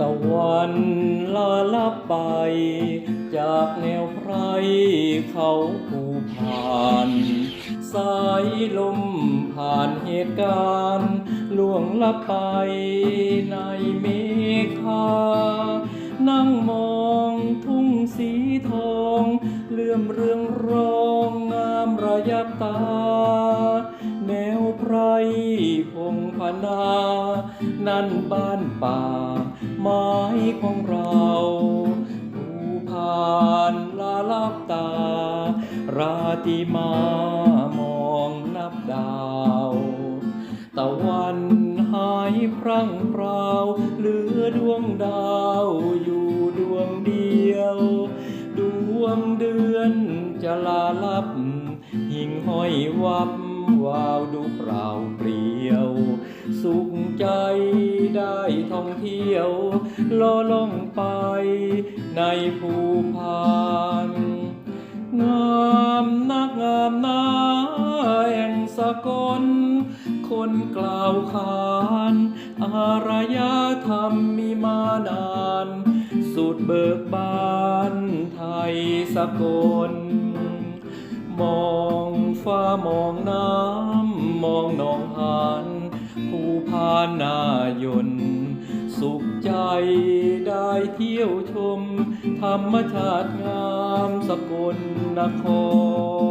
ตะวันลาลับไป จากแนวไพรเขาภูพาน สายลมผ่านเหตุการณ์ล่วงลับไปในเมฆานั่งมองทุ่งสีทอง เลื่อมเรืองรองงามระยับตา แนวไพรพงพ นา นั่นบ้านป่า ไม้ของเราผู้ผ่านลาลับตา ราตรีมามองนับดาว ตะวันหายพรั่งพราวเหลือดวงดาวอยู่ดวงเดียว ดวงเดือนจะลาลับหิ่งห้อยวับวาวดูเปล่าเปลี่ยว สุขใจได้ท่องเที่ยวล่อล่องไปในภูพานงามนักงามนาแห่งสกล คนกล่าวขานอารยธรรมมีมานาน สุดเบิกบานไทยสกล มองฟ้ามองน้ำ มองหนองหานานายน สุขใจได้เที่ยวชม ธรรมชาติงามสกลนคร